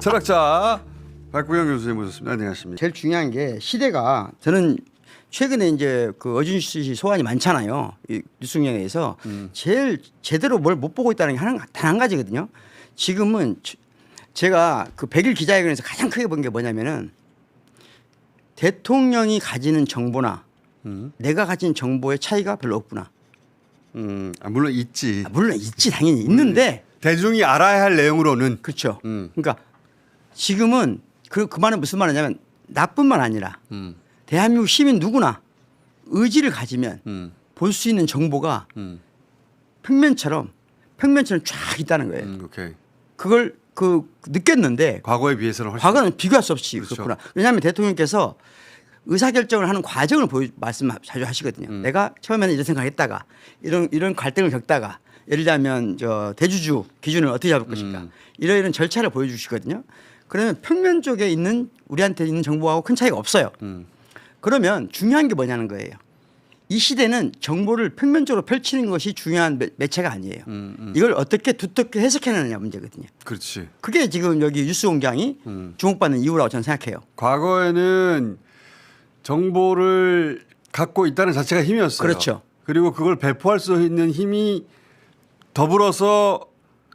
철학자 박구영 교수님 모셨습니다. 안녕하십니까? 제일 중요한 게 시대가 저는 최근에 이제 그 어준수 씨 소환이 많잖아요. 이 뉴스경에서 제일 제대로 뭘 못 보고 있다는 게 하나 단한 가지거든요. 지금은 저- 제가 그 100일 기자회견에서 가장 크게 본 게 뭐냐면은 대통령이 가지는 정보나 내가 가진 정보의 차이가 별로 없구나. 음, 아, 물론 있지. 아, 물론 있지 당연히 있는데 대중이 알아야 할 내용으로는 그렇죠. 음. 그러니까 지금은 그, 그 말은 무슨 말이냐면 나뿐만 아니라 음, 대한민국 시민 누구나 의지를 가지면 음, 볼수 있는 정보가 음, 평면처럼 평면처럼 쫙 있다는 거예요. 음, 오케이. 그걸 그 느꼈는데 과거에 비해서는 훨씬 과거는 비교할 수 없이 그렇죠. 그렇구나. 왜냐하면 대통령께서 의사결정을 하는 과정을 보여 말씀 자주 하시거든요. 음. 내가 처음에는 이런 생각했다가 이런 이런 갈등을 겪다가 예를 들면 저 대주주 기준을 어떻게 잡을 것인가 음. 이런 이런 절차를 보여주시거든요. 그러면 평면 쪽에 있는 우리한테 있는 정보하고 큰 차이가 없어요. 음, 그러면 중요한 게 뭐냐는 거예요. 이 시대는 정보를 평면적으로 펼치는 것이 중요한 매, 매체가 아니에요. 음, 음. 이걸 어떻게 두텁게 해석해내느냐 문제거든요. 그렇지. 그게 지금 여기 뉴스 공장이 음. 주목받는 이유라고 저는 생각해요. 과거에는 정보를 갖고 있다는 자체가 힘이었어요. 그렇죠. 그리고 그걸 배포할 수 있는 힘이 더불어서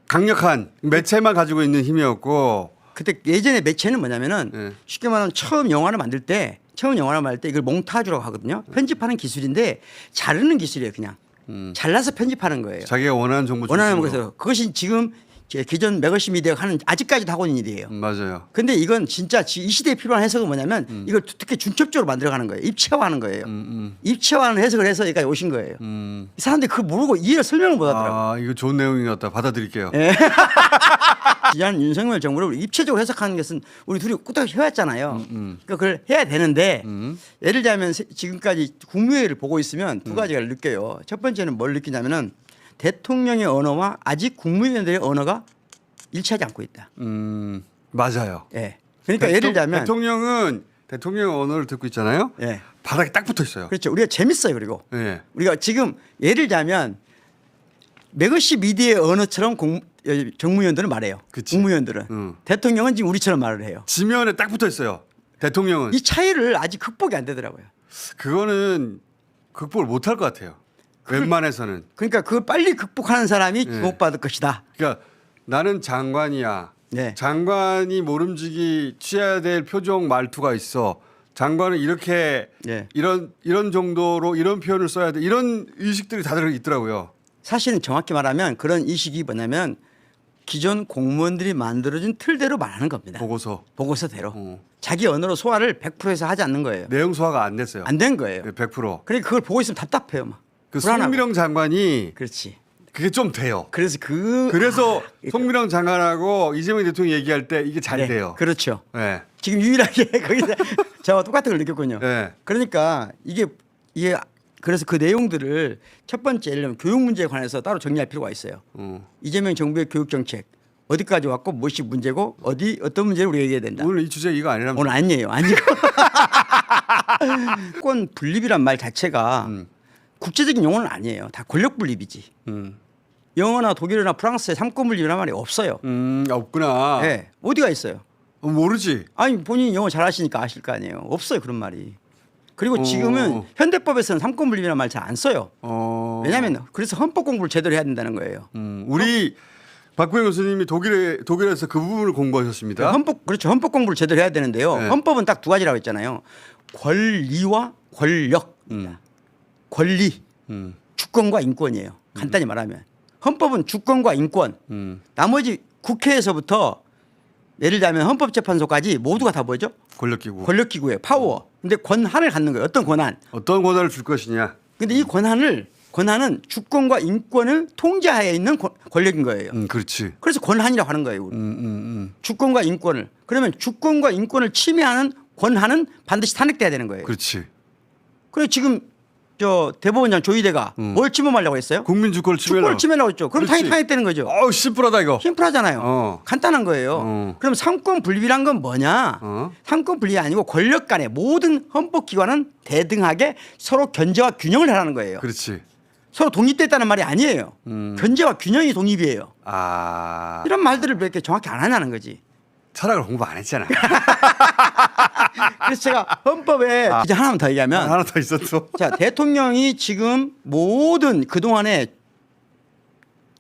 강력한 매체만 가지고 있는 힘이었고 그때 예전에 매체는 뭐냐면은 네. 쉽게 말하면 처음 영화를 만들 때 처음 영화를 만들 때 이걸 몽타주라고 하거든요. 편집하는 기술인데 자르는 기술이에요, 그냥. 음. 잘라서 편집하는 거예요. 자기가 원하는 정보 원하는. 것에서 그것이 지금 제 기존 매거시 미디어가 하는 아직까지도 하고 있는 일이에요. 음, 맞아요. 근데 이건 진짜 지- 이 시대에 필요한 해석은 뭐냐면 이걸 특히 중첩적으로 만들어가는 거예요. 입체화하는 거예요. 음, 입체화하는 해석을 해서 여기까지 오신 거예요. 음. 이 사람들이 그거 모르고 이해를 설명을 못 하더라고요. 아 이거 좋은 내용인 것 같다. 받아들일게요. 예. 지난 윤석열 정부를 입체적으로 해석하는 것은 우리 둘이 꾸덕 해왔잖아요. 그러니까 그걸 해야 되는데 음. 예를 들자면 세- 지금까지 국무회의를 보고 있으면 두 가지가 느껴요. 첫 번째는 뭘 느끼냐면은 대통령의 언어와 아직 국무위원들의 언어가 일치하지 않고 있다. 음 맞아요. 예. 그러니까 대통- 예를 들자면 대통령은 대통령 언어를 듣고 있잖아요. 예. 바닥에 딱 붙어 있어요. 그렇죠. 우리가 재밌어요. 그리고 예. 우리가 지금 예를 들자면 매거시 미디어의 언어처럼 공, 어, 정무위원들은 말해요. 그치. 국무위원들은 응. 대통령은 지금 우리처럼 말을 해요. 지면에 딱 붙어 있어요. 대통령은 이 차이를 아직 극복이 안 되더라고요. 그거는 극복을 못 할 것 같아요. 웬만해서는. 그러니까 그걸 빨리 극복하는 사람이 네. 주목받을 것이다. 그러니까 나는 장관이야. 네. 장관이 모름지기 취해야 될 표정 말투가 있어. 장관은 이렇게 네. 이런 이런 정도로 이런 표현을 써야 돼. 이런 의식들이 다들 있더라고요. 사실은 정확히 말하면 그런 인식이 뭐냐면 기존 공무원들이 만들어진 틀대로 말하는 겁니다. 보고서 보고서대로 어. 자기 언어로 소화를 100%에서 하지 않는 거예요. 내용 소화가 안 됐어요. 안 된 거예요. 네, 100%. 그러니까 그걸 보고 있으면 답답해요. 막. 그 불안하고. 송미령 장관이 그렇지. 그게 좀 돼요. 그래서 그 그래서 아, 송미령 장관하고 이재명 대통령 얘기할 때 이게 잘 네, 돼요. 그렇죠. 네. 지금 유일하게 거기서 저와 똑같은 걸 느꼈군요. 네. 그러니까 이게 이게 그래서 그 내용들을 첫 번째 예를 들면 교육 문제에 관해서 따로 정리할 필요가 있어요. 어. 이재명 정부의 교육 정책 어디까지 왔고 무엇이 문제고 어디 어떤 문제를 우리가 얘기해야 된다. 오늘 이 주제 이거 아니라면 오늘 아니에요. 아니고. 권 분립이란 말 자체가 음. 국제적인 용어는 아니에요. 다 권력 분립이지. 음. 영어나 독일어나 프랑스에 삼권 분립이란 말이 없어요. 음, 없구나. 네. 어디가 있어요? 어, 모르지. 아니 본인이 영어 잘하시니까 아실 거 아니에요. 없어요 그런 말이. 그리고 어. 지금은 현대법에서는 삼권 분립이라는 말 잘 안 써요. 어. 왜냐하면 그래서 헌법 공부를 제대로 해야 된다는 거예요. 음, 우리 박구영 교수님이 독일에 독일에서 그 부분을 공부하셨습니다. 헌법 그렇죠. 헌법 공부를 제대로 해야 되는데요. 네. 헌법은 딱 두 가지라고 했잖아요. 권리와 권력. 음. 권리, 음. 주권과 인권이에요. 간단히 말하면 헌법은 주권과 인권. 음. 나머지 국회에서부터 예를 들면 헌법재판소까지 모두가 다 뭐죠? 권력기구. 권력기구예요. 파워. 근데 권한을 갖는 거예요. 어떤 권한? 어떤 권한을 줄 것이냐. 근데 이 권한을 권한은 주권과 인권을 통제하에 있는 권- 권력인 거예요. 음, 그렇지. 그래서 권한이라고 하는 거예요. 우리. 음, 음, 음. 주권과 인권을 그러면 주권과 인권을 침해하는 권한은 반드시 탄핵돼야 되는 거예요. 그렇지. 그래 지금 저 대법원장 조희대가 뭘 침범하려고 했어요? 국민 주권을 침해라. 침해하려고 했죠. 그럼 그렇지. 탄핵 탄핵되는 거죠. 어우, 심플하다 이거. 심플하잖아요. 어. 간단한 거예요. 어. 그럼 삼권 분립이란 건 뭐냐? 어. 삼권 분립이 아니고 권력 간의 모든 헌법 기관은 대등하게 서로 견제와 균형을 하라는 거예요. 그렇지. 서로 독립됐다는 말이 아니에요. 음. 견제와 균형이 독립이에요. 아. 이런 말들을 왜 이렇게 정확히 안 하냐는 거지. 철학을 공부 안 했잖아. 그래서 제가 헌법에 이제 하나만 더 얘기하면 하나 더 있었어. 자 대통령이 지금 모든 그 동안에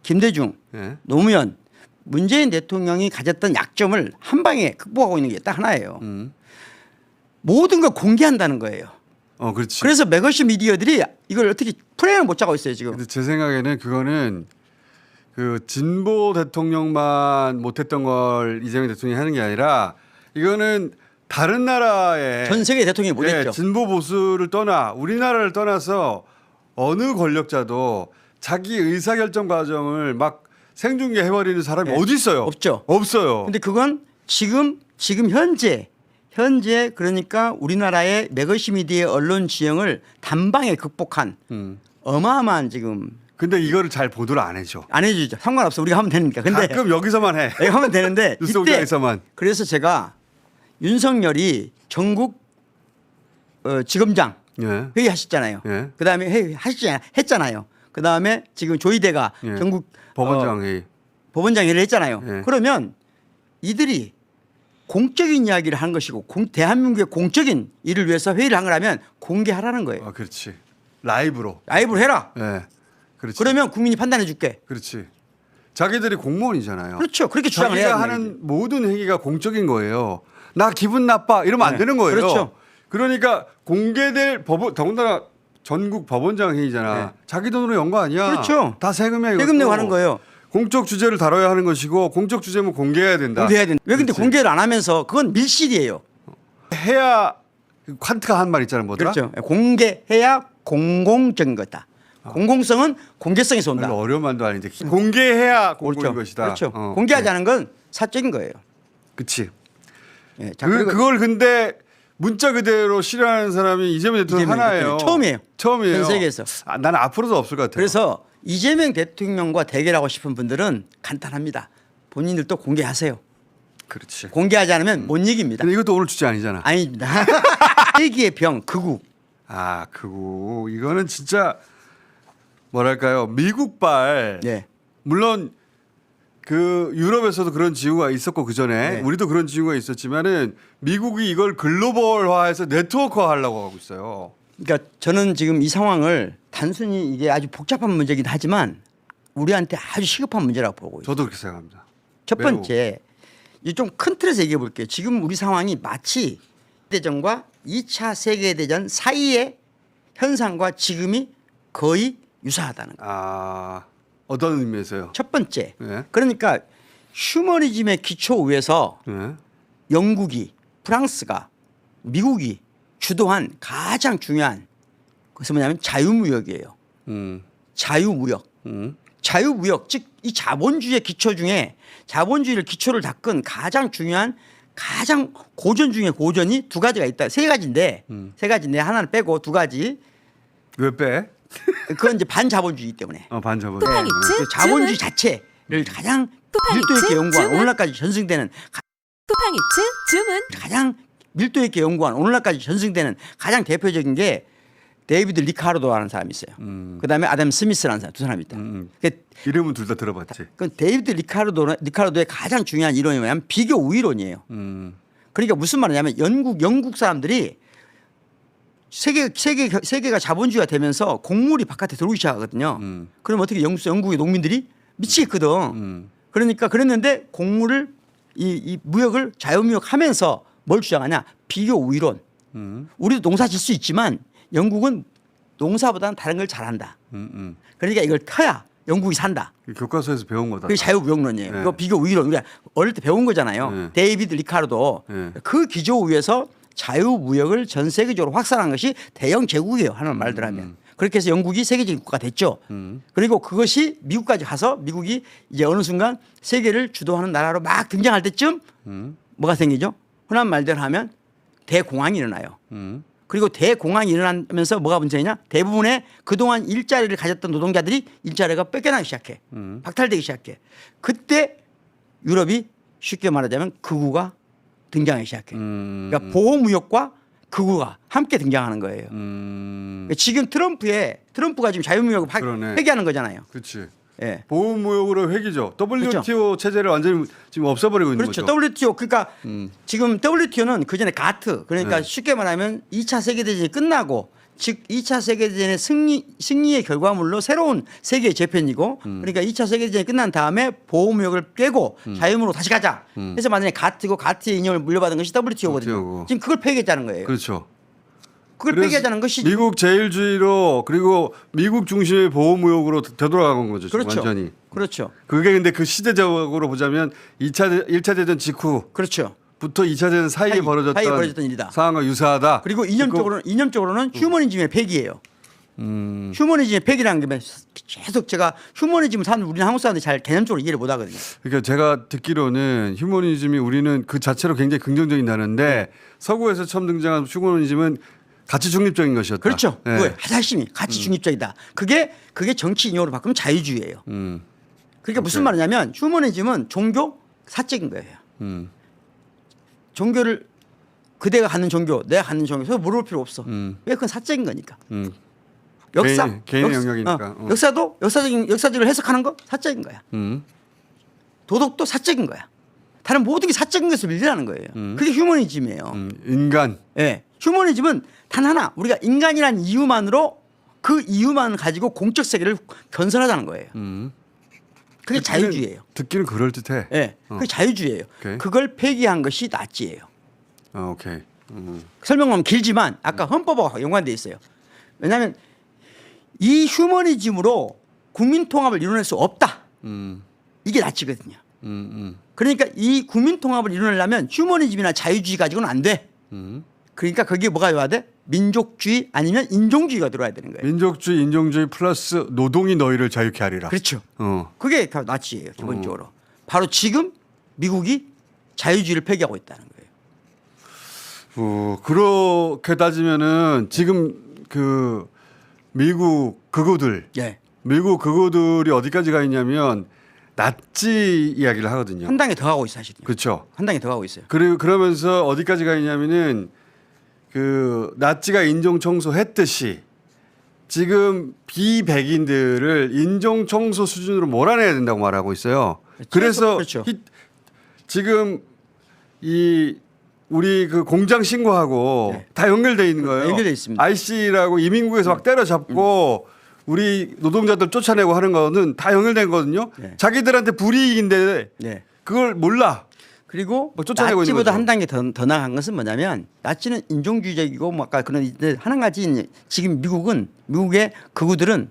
김대중, 예. 노무현, 문재인 대통령이 가졌던 약점을 한 방에 극복하고 있는 게 딱 하나예요. 음. 모든 걸 공개한다는 거예요. 어, 그렇지. 그래서 매거시 미디어들이 이걸 어떻게 플레이를 못 짜고 있어요 지금. 근데 제 생각에는 그거는 그 진보 대통령만 못했던 걸 이재명 대통령이 하는 게 아니라 이거는 다른 나라의 전 세계 대통령이 예, 못했죠. 진보 보수를 떠나 우리나라를 떠나서 어느 권력자도 자기 의사 결정 과정을 막 생중계 해버리는 사람이 예. 어디 있어요? 없죠. 없어요. 근데 그건 지금 지금 현재 현재 그러니까 우리나라의 매거시 미디어의 언론 지형을 단방에 극복한 음. 어마어마한 지금 근데 이거를 잘 보도를 안 해줘. 안 해주죠. 상관없어. 우리가 하면 되니까. 근데 가끔 여기서만 해. 예, 하면 되는데 뉴스 이때 공장에서만. 그래서 제가 윤석열이 전국 어, 지검장 예. 회의 하셨잖아요. 예. 그 다음에 회의 하시잖아요. 했잖아요. 그 다음에 지금 조희대가 예. 전국 법원장 어, 회의. 법원장 회의를 했잖아요. 예. 그러면 이들이 공적인 이야기를 한 것이고 공, 대한민국의 공적인 일을 위해서 회의를 한 거라면 공개하라는 거예요. 아, 그렇지. 라이브로. 라이브로 해라. 예. 그렇지. 그러면 국민이 판단해 줄게. 그렇지. 자기들이 공무원이잖아요. 그렇죠. 그렇게 주장을 해야 자기가 하는 하는 모든 행위가 공적인 거예요. 나 기분 나빠 이러면 안 네. 되는 거예요. 그렇죠. 그러니까 공개될 법원 더군다나 전국 법원장 회의잖아. 네. 자기 돈으로 연 거 아니야. 그렇죠. 다 세금이야. 이것도. 세금 내고 하는 거예요. 공적 주제를 다뤄야 하는 것이고 공적 주제면 공개해야 된다. 공개해야 된다. 왜 근데 그렇지. 공개를 안 하면서 그건 밀실이에요. 해야 칸트가 한 말 있잖아. 뭐더라? 그렇죠. 공개해야 공공적인 거다. 공공성은 공개성에서 온다. 어려운 말도 아닌데 공개해야 공공인 그렇죠. 것이다. 그렇죠. 어, 공개하지 네. 않은 건 사적인 거예요. 그렇지. 예. 자, 그, 그걸 근데 문자 그대로 실현하는 사람이 이재명 대통령 이재명 하나예요. 대통령. 처음이에요. 처음이에요. 전 세계에서. 아, 나는 앞으로도 없을 것 같아요. 그래서 이재명 대통령과 대결하고 싶은 분들은 간단합니다. 본인들도 공개하세요. 그렇지. 공개하지 않으면 못 이깁니다. 근데 이것도 오늘 주제 아니잖아. 아닙니다. 세기의 병 극우. 아, 그거 이거는 진짜 뭐랄까요? 미국발. 예. 물론 그 유럽에서도 그런 지우가 있었고 그 전에 네. 우리도 그런 지우가 있었지만은 미국이 이걸 글로벌화해서 네트워크화 하려고 하고 있어요. 그러니까 저는 지금 이 상황을 단순히 이게 아주 복잡한 문제긴 하지만 우리한테 아주 시급한 문제라고 보고 있어요. 저도 그렇게 생각합니다. 첫 매우. 번째, 좀큰 틀에서 얘기해 볼게요. 지금 우리 상황이 마치 대전과 2차 세계 대전 사이의 현상과 지금이 거의 유사하다는 거예요. 아, 어떤 의미에서요? 첫 번째, 예. 그러니까 휴머니즘의 기초 위에서 예. 영국이, 프랑스가, 미국이 주도한 가장 중요한 것은 뭐냐면 자유무역이에요. 음. 자유무역. 음. 자유무역 즉 이 자본주의의 기초 중에 자본주의를 기초를 닦은 가장 중요한 가장 고전 중에 고전이 두 가지가 있다 세 가지인데 음. 세 가지인데 하나를 빼고 두 가지 왜 빼? 그건 이제 반자본주의 때문에 어, 반자본. 쿠팡 이츠? 그 자본주의 주문. 자체를 가장 쿠팡 밀도 있게? 연구한. 오늘날까지 전승되는 가- 쿠팡이츠 주문 가장 밀도 있게 연구한 오늘날까지 전승되는 가장 대표적인 게 데이비드 리카르도라는 사람이 있어요. 음. 그다음에 아담 스미스라는 사람 두 사람이 있다. 음. 그 이름은 둘 다 들어봤지. 그 데이비드 리카르도 리카르도의 가장 중요한 이론이 뭐냐면 비교 우위론이에요. 음. 그러니까 무슨 말이냐면 영국 영국 사람들이 세계 세계 세계가 자본주의가 되면서 곡물이 바깥에 들어오기 시작하거든요. 음. 그럼 어떻게 영국 영국의 농민들이 미치겠거든. 음. 그러니까 그랬는데 곡물을 이, 이 무역을 자유무역하면서 뭘 주장하냐 비교 우위론. 음. 우리도 농사 질 수 있지만 영국은 농사보다는 다른 걸 잘한다. 음. 음. 그러니까 이걸 터야 영국이 산다. 이 교과서에서 배운 거다. 그게 자유무역론이에요. 네. 이거 비교 우위론 우리가 어릴 때 배운 거잖아요. 네. 데이비드 리카르도 네. 그 기조 위에서 자유무역을 전 세계적으로 확산한 것이 대영 제국이에요. 하는 말들 하면. 그렇게 해서 영국이 세계적인 국가가 됐죠. 음. 그리고 그것이 미국까지 가서 미국이 이제 어느 순간 세계를 주도하는 나라로 막 등장할 때쯤 음. 뭐가 생기죠? 흔한 말대로 하면 대공황이 일어나요. 음. 그리고 대공황이 일어나면서 뭐가 문제냐? 대부분의 그동안 일자리를 가졌던 노동자들이 일자리가 뺏겨나기 시작해. 음. 박탈되기 시작해. 그때 유럽이 쉽게 말하자면 극우가 등장하기 시작해. 음. 그러니까 보호무역과 극우가 함께 등장하는 거예요. 음. 그러니까 지금 트럼프의 트럼프가 지금 자유무역을 파- 그러네. 폐기하는 거잖아요. 그렇지. 예. 보호무역으로 회기죠. WTO 그렇죠. 체제를 완전히 지금 없애버리고 있는 그렇죠. 거죠. WTO 그러니까 음. 지금 WTO는 그 전에 가트 그러니까 네. 쉽게 말하면 2차 세계 대전이 끝나고 즉 2차 세계 대전의 승리 승리의 결과물로 새로운 세계 재편이고 음. 그러니까 2차 세계 대전이 끝난 다음에 보호무역을 깨고 음. 자유무역으로 다시 가자. 해서 만약에 가트고 가트의 인형을 물려받은 것이 WTO거든요. WTO 고. 지금 그걸 폐기했다는 거예요. 그렇죠. 그걸 그래서 폐기하자는 것이 미국 제일주의로 그리고 미국 중심의 보호무역으로 되돌아간 거죠. 그렇죠. 완전히. 그렇죠. 그게 근데 그 시대적으로 보자면 2차 1차 대전 직후부터 그렇죠. 2차 대전 사이에 사이, 벌어졌던, 사이에 벌어졌던 일이다. 상황과 유사하다. 그리고 이념적으로는 이념적으로는 휴머니즘의 폐기예요. 음, 휴머니즘의 폐기라는 게 계속 제가 휴머니즘 사람 우리는 한국 사람들이 잘 개념적으로 이해를 못 하거든요. 그러니까 제가 듣기로는 휴머니즘이 우리는 그 자체로 굉장히 긍정적인 단어인데 서구에서 처음 등장한 휴머니즘은 가치 중립적인 것이었다. 그렇죠. 네. 그거예요. 핵심이 가치 중립적이다. 그게 그게 정치 인용으로 바꾸면 자유주의예요. 음, 그러니까 무슨 오케이. 말이냐면 휴머니즘은 종교 사적인 거예요. 음, 종교를 그대가 갖는 종교, 내가 갖는 종교 서로 물어볼 필요 없어. 음. 왜 그건 사적인 거니까. 음. 역사, 개인- 개인의 역사- 영역이니까. 어, 어. 역사도 역사적인 역사적으로 해석하는 거 사적인 거야. 음. 도덕도 사적인 거야. 다른 모든 게 사적인 것을 밀리라는 거예요. 그게 휴머니즘이에요. 음, 인간. 예. 휴머니즘은 단 하나 우리가 인간이라는 이유만으로 그 이유만 가지고 공적 세계를 건설하자는 거예요. 음. 그게 자유주의예요. 듣기는 그럴 듯해. 예. 그게 자유주의예요. 오케이. 그걸 폐기한 것이 나치예요. 아, 오케이. 음. 설명하면 길지만 아까 헌법하고 연관돼 있어요. 왜냐하면 이 휴머니즘으로 국민 통합을 이뤄낼 수 없다. 음. 이게 나치거든요. 음. 음. 그러니까 이 국민 통합을 이뤄내려면 휴머니즘이나 자유주의 가지고는 안 돼. 음. 그러니까 거기에 뭐가 들어야 돼? 민족주의 아니면 인종주의가 들어야 되는 거예요. 민족주의, 인종주의 플러스 노동이 너희를 자유케 하리라. 그렇죠. 어. 그게 다 나치예요 기본적으로. 바로 지금 미국이 자유주의를 폐기하고 있다는 거예요. 어, 그렇게 따지면은 지금 그 미국 극우들, 예. 미국 극우들이 어디까지 가 있냐면 나치 이야기를 하거든요. 한 단계 더 가고 있어요, 사실은. 그렇죠. 한 단계 더 가고 있어요. 그리고 그러면서 어디까지 가 있냐면은 그 나치가 인종 청소했듯이 지금 비백인들을 인종 청소 수준으로 몰아내야 된다고 말하고 있어요. 그래서 그렇죠. 히- 지금 이 우리 그 공장 신고하고 네. 다 연결돼 있는 거예요. 연결돼 있습니다. IC라고 이민국에서 막 때려잡고 우리 노동자들 쫓아내고 하는 거는 다 연결된 거거든요. 네. 자기들한테 불이익인데 네. 그걸 몰라. 그리고 뭐 쫓아내고 있는 나치보다 거죠. 한 단계 더, 더 나간 것은 뭐냐면 나치는 인종주의적이고 뭐 아까 그런 이제 하나 가지 지금 미국은 미국의 극우들은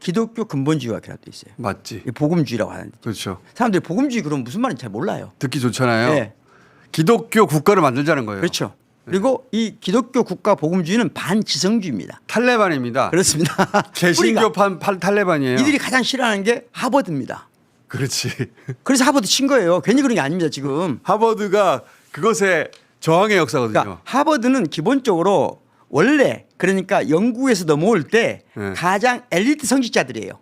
기독교 근본주의학이라고 돼 있어요. 맞지. 이 복음주의라고 하는데 그렇죠. 사람들이 복음주의 그럼 무슨 말인지 잘 몰라요. 듣기 좋잖아요. 네. 기독교 국가를 만들자는 거예요. 그렇죠. 그리고 이 기독교 국가 복음주의는 반지성주의입니다. 탈레반입니다. 그렇습니다. 개신교판 팔- 탈레반이에요. 이들이 가장 싫어하는 게 하버드입니다. 그렇지. 그래서 하버드 친 거예요. 괜히 그런 게 아닙니다. 지금. 하버드가 그것에 저항의 역사거든요. 그러니까 하버드는 기본적으로 원래 그러니까 영국에서 넘어올 때 네. 가장 엘리트 성직자들이에요.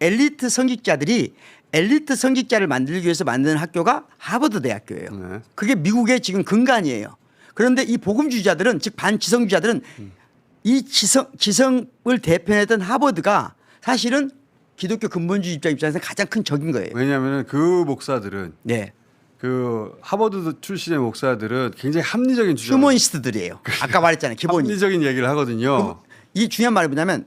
엘리트 성직자들이 엘리트 성직자를 만들기 위해서 만드는 학교가 하버드 대학교예요. 네. 그게 미국의 지금 근간이에요. 그런데 이 복음주의자들은 즉 반지성주의자들은 이 지성 지성을 대표했던 하버드가 사실은 기독교 근본주의 입장 입장에서 가장 큰 적인 거예요. 왜냐하면 그 목사들은 네. 그 하버드 출신의 목사들은 굉장히 합리적인 주장, 휴머니스트들이에요. 아까 말했잖아요. 기본이. 합리적인 얘기를 하거든요. 이 중요한 말이 뭐냐면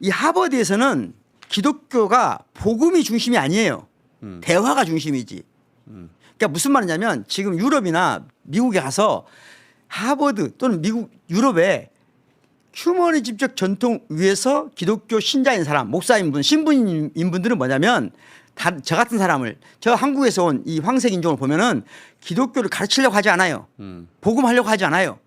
이 하버드에서는 기독교가 복음이 중심이 아니에요. 음. 대화가 중심이지. 그러니까 무슨 말이냐면 지금 유럽이나 미국에 가서 하버드 또는 미국 유럽에 휴머니즘적 전통 위에서 기독교 신자인 사람, 목사인 분, 신분인분들은 뭐냐면 다 저 같은 사람을 저 한국에서 온 이 황색 인종을 보면은 기독교를 가르치려고 하지 않아요. 음. 복음하려고 하지 않아요.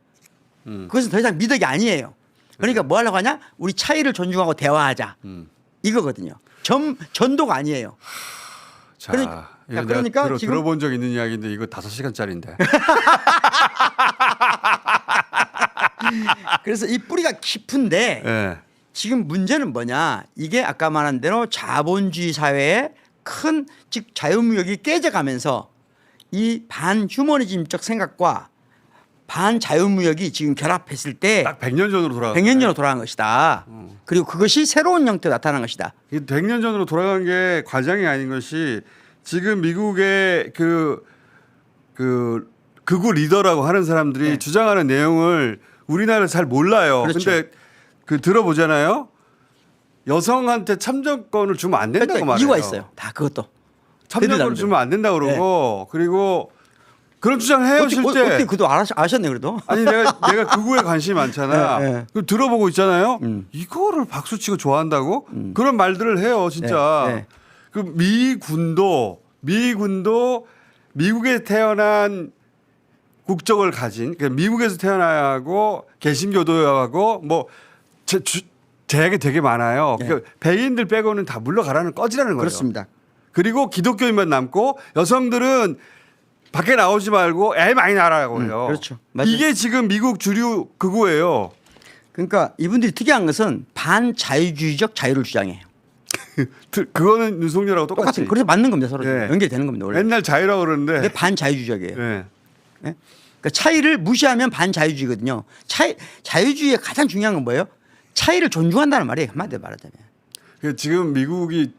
음. 그것은 더 이상 미덕이 아니에요. 그러니까 뭐 하려고 하냐? 우리 차이를 존중하고 대화하자. 음. 이거거든요. 전 전도가 아니에요. 자, 그러니까- 그러니까 들어, 지금- 들어본 적 있는 이야기인데 이거 다섯 시간짜리인데. 그래서 이 뿌리가 깊은데 예. 지금 문제는 뭐냐? 이게 아까 말한 대로 자본주의 사회의 큰즉 자유무역이 깨져가면서 이 반휴머니즘적 생각과 반자유무역이 지금 결합했을 때 딱 100년 전으로 돌아가. 100년 전으로 돌아간 것이다. 그리고 그것이 새로운 형태로 나타난 것이다. 100년 전으로 돌아간 게 과장이 아닌 것이 지금 미국의 그, 그 극우 리더라고 하는 사람들이 네. 주장하는 내용을 우리나라 잘 몰라요. 그렇죠. 근데 그 들어보잖아요. 여성한테 참정권을 주면 안 된다고 그러니까 말해요. 이유가 있어요. 다 그것도. 참정권을. 주면 안 된다고 그러고 그리고 그런 주장을 해요 어떻게, 실제. 어, 어떻게 그도 아셨네 그래도. 아니 내가 내가 극우에 관심이 많잖아. 네, 네. 그 들어보고 있잖아요. 음. 이거를 박수치고 좋아한다고 그런 말들을 해요, 진짜. 네, 네. 그 미군도 미군도 미국에 태어난 국적을 가진 그러니까 미국에서 태어나고 개신교도하고 뭐 제, 주, 제약이 되게 많아요. 네. 그러니까 백인들 빼고는 다 물러가라는 꺼지라는 거예요. 그렇습니다. 그리고 기독교인만 남고 여성들은 밖에 나오지 말고 애 많이 낳으라고 해요. 음, 그렇죠. 맞아요. 이게 지금 미국 주류 극우예요. 그러니까 이분들이 특이한 것은 반자유주의적 자유를 주장해요. 그- 그거는 윤석열하고 똑같이. 똑같은 그래서 맞는 겁니다 서로 예. 연결되는 겁니다 원래. 맨날 자유라고 그러는데. 근데 반자유주의적이에요. 예. 예? 그러니까 차이를 무시하면 반자유주의거든요. 차이 자유주의의 가장 중요한 건 뭐예요? 차이를 존중한다는 말이에요. 한마디로 말하자면. 그 지금 미국이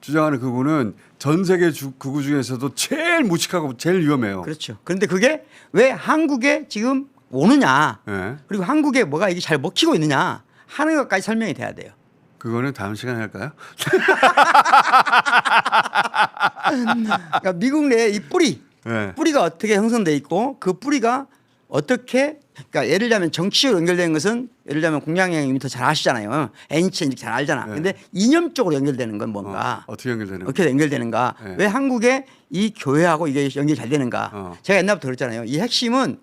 주장하는 극우는 전 세계 주, 극우 중에서도 제일 무식하고 제일 위험해요. 그렇죠. 그런데 그게 왜 한국에 지금 오느냐? 예. 그리고 한국에 뭐가 이게 잘 먹히고 있느냐 하는 것까지 설명이 돼야 돼요. 그거는 다음 시간에 할까요? 그러니까 미국 내에 이 뿌리 예. 뿌리가 어떻게 형성돼 있고 그 뿌리가 어떻게 그러니까 예를 들면 정치로 연결된 것은 예를 들면 공양형님이 더잘 아시잖아요. N체 잘 알잖아. 네. 근데 이념적으로 연결되는 건 뭔가 어, 어떻게 연결되는? 어떻게 연결되는가? 네. 왜 한국에 이 교회하고 이게 연결이 잘 되는가? 어. 제가 옛날부터 그랬잖아요. 이 핵심은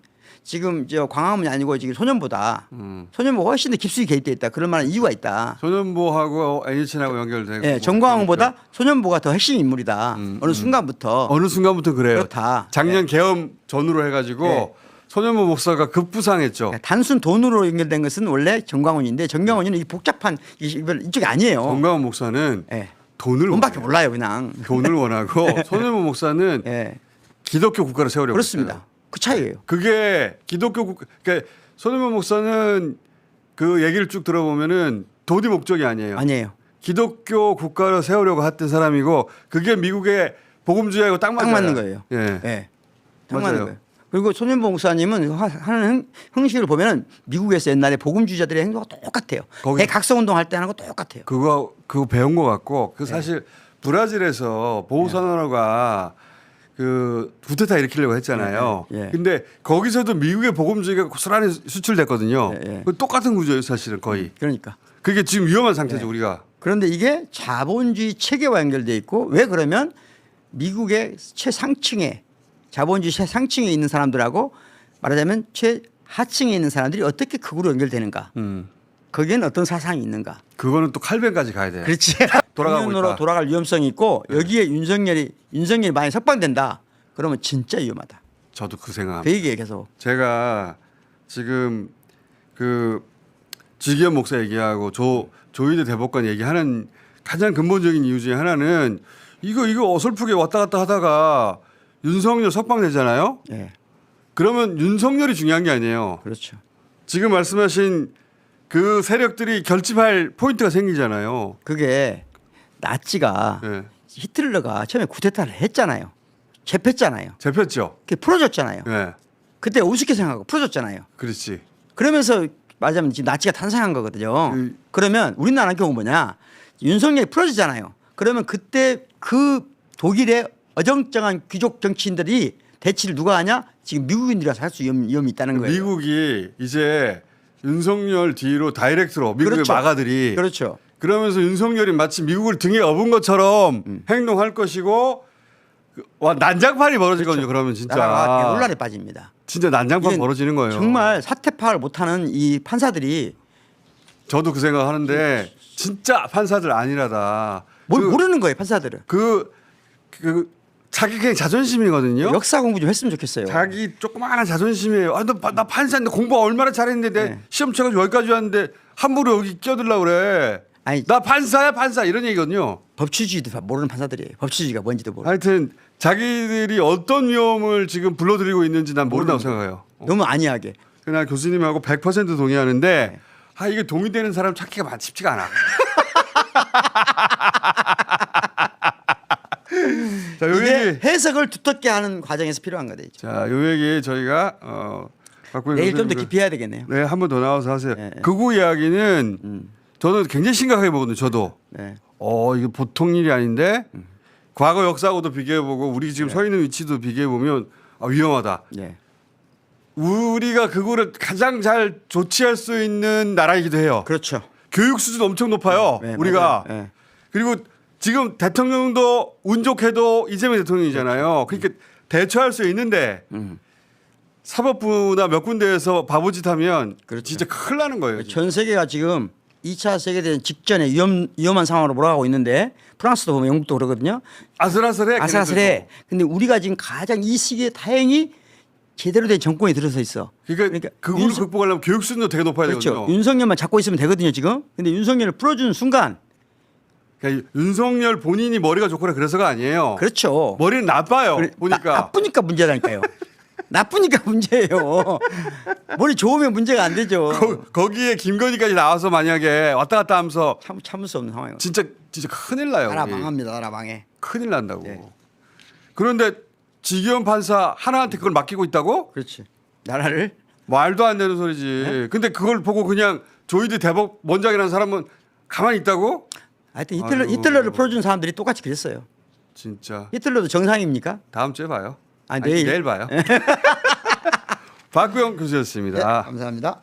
지금 저 광화문이 아니고 지금 소년보다 음. 소년보가 훨씬 더 깊숙이 개입돼 있다. 그런 만한 이유가 있다. 소년보하고 애니친하고 연결되고. 예, 정광훈보다 소년보가 더 핵심 인물이다. 음, 어느 순간부터 어느 순간부터 그래요. 그렇다. 작년 개엄 전후로 해가지고 네. 소년모 목사가 급부상했죠. 그러니까 단순 돈으로 연결된 것은 원래 정광훈인데 정광훈은 이 복잡한 이- 이별 이쪽이 아니에요. 정광훈 목사는 예. 돈을 돈밖에 원해요. 몰라요, 그냥. 돈을 원하고 소년모 목사는 예. 기독교 국가를 세우려고 그렇습니다. 했어요. 그 차이예요. 그게 기독교 국 그러니까 소년모 목사는 그 얘기를 쭉 들어보면은 돈이 목적이 아니에요. 아니에요. 기독교 국가를 세우려고 했던 사람이고 그게 미국의 복음주의하고 딱. 딱 맞는 거예요. 예. 예. 딱 맞아요. 맞는 거예요. 그리고 손현보 목사님은 하- 하는 형- 형식을 보면은 미국에서 옛날에 복음주의자들의 행동과 똑같아요. 대각성 운동 할 때 하는 거 똑같아요. 그거 그거 배운 것 같고 네. 그 사실 브라질에서 보호선언화가 그 구테타 일으키려고 했잖아요. 예, 예. 근데 거기서도 미국의 복음주의가 고스란히 수출됐거든요. 예, 예. 그 똑같은 구조예요, 사실은 거의. 그러니까. 그게 지금 위험한 상태죠, 네. 우리가. 그런데 이게 자본주의 체계와 연결돼 있고 왜 그러면 미국의 최상층에 자본주의 최상층에 있는 사람들하고 말하자면 최하층에 있는 사람들이 어떻게 극으로 연결되는가? 음. 거기에는 어떤 사상이 있는가? 그거는 또 칼뱅까지 가야 돼. 그렇지. 돌아가고 있다. 돌아갈 위험성이 있고 여기에 윤석열이 윤석열이 많이 석방된다. 그러면 진짜 위험하다. 저도 그 생각. 그 얘기에 계속. 제가 지금 그 지기현 목사 얘기하고 조 조희대 대법관 얘기하는 가장 근본적인 이유 중에 하나는 이거 이거 어설프게 왔다 갔다 하다가 윤석열 석방되잖아요. 예. 그러면 윤석열이 중요한 게 아니에요. 그렇죠. 지금 말씀하신 그 세력들이 결집할 포인트가 생기잖아요. 그게 나치가 예. 히틀러가 처음에 쿠데타를 했잖아요. 잡혔잖아요. 잡혔죠. 그게 풀어줬잖아요. 예. 그때 우습게 생각하고 풀어줬잖아요. 그렇지. 그러면서 말하자면 지금 나치가 탄생한 거거든요. 음. 그러면 우리나라 경우 뭐냐 윤석열이 풀어지잖아요. 그러면 그때 그 독일의 어정쩡한 귀족 정치인들이 대치를 누가 하냐? 지금 미국인들이 와서 할수 위험이 있다는 거예요. 미국이 이제 윤석열 뒤로 다이렉트로 미국의 그렇죠. 마가들이 그렇죠. 그러면서 윤석열이 마치 미국을 등에 업은 것처럼 음. 행동할 것이고 그- 와 난장판이 벌어지거든요. 그러면 나라가 진짜 논란에 빠집니다. 진짜 난장판 이게 벌어지는 거예요. 정말 사태 파악을 못하는 이 판사들이 저도 그 생각하는데 진짜 판사들 아니라다. 뭘 그, 모르는 거예요 판사들은. 그, 그 자기 그냥 자존심이거든요. 역사 공부 좀 했으면 좋겠어요. 자기 조그마한 자존심이에요. 아, 나, 나 판사인데 공부 얼마나 잘했는데 내 네. 시험 쳐가지고 여기까지 왔는데 함부로 여기 끼어들라 그래. 아니 나 판사야 판사 이런 얘기거든요. 법치주의도 다 모르는 판사들이에요. 법치주의가 뭔지도 모르고. 하여튼 자기들이 어떤 위험을 지금 불러들이고 있는지 난 모른다고 생각해요. 너무 안이하게. 그냥 교수님하고 100% 동의하는데 아 이게 동의되는 사람 찾기가 많 쉽지가 않아. 자, 요 이게 얘기 해석을 두텁게 하는 과정에서 필요한 거죠. 자, 요 얘기 저희가 어 박구영 내일 좀더 교수님 그- 깊이 해야 되겠네요. 네, 한 번 더 나와서 하세요. 네, 네. 극우 이야기는 음. 저는 굉장히 심각하게 보거든요. 저도. 네. 어, 이거 보통 일이 아닌데 과거 역사하고도 비교해보고 우리 지금 서 있는 위치도 비교해보면 아, 위험하다. 네. 우리가 그거를 가장 잘 조치할 수 있는 나라이기도 해요. 그렇죠. 교육 수준 엄청 높아요. 네, 우리가. 맞아요. 네. 그리고 지금 대통령도 운 좋게도 이재명 대통령이잖아요. 그러니까 대처할 수 있는데 음. 사법부나 몇 군데에서 바보짓 하면 그렇죠. 진짜 큰일 나는 거예요. 지금. 전 세계가 지금 2차 세계대전 직전에 위험 위험한 상황으로 몰아가고 있는데 프랑스도 보면 영국도 그러거든요. 아슬아슬해. 아슬아슬해. 근데 우리가 지금 가장 이 시기에 다행히 제대로 된 정권이 들어서 있어. 그러니까, 그거를 윤석- 극복하려면 교육 수준도 되게 높아야 그렇죠. 되거든요. 윤석열만 잡고 있으면 되거든요 지금. 근데 윤석열을 풀어주는 순간 그러니까 윤석열 본인이 머리가 좋거나 그래서가 아니에요. 그렇죠. 머리는 나빠요. 그래, 보니까. 나, 나쁘니까 문제라니까요. 나쁘니까 문제예요. 머리 좋으면 문제가 안 되죠. 거, 거기에 김건희까지 나와서 만약에 왔다 갔다 하면서 참 참을 수 없는 상황이에요. 진짜 진짜 큰일 나요. 나라. 망합니다. 나라 망해. 큰일 난다고. 네. 그런데 지기현 판사 하나한테 그걸 맡기고 있다고? 그렇지. 나라를 말도 안 되는 소리지. 네? 근데 그걸 보고 그냥 조이드 대법 원장이라는 사람은 가만히 있다고? 하여튼 히틀러, 아이고. 히틀러를 풀어준 사람들이 똑같이 그랬어요. 진짜. 히틀러도 정상입니까? 다음 주에 봐요. 아, 아니, 내일. 내일 봐요. 박구영 교수였습니다. 네, 감사합니다.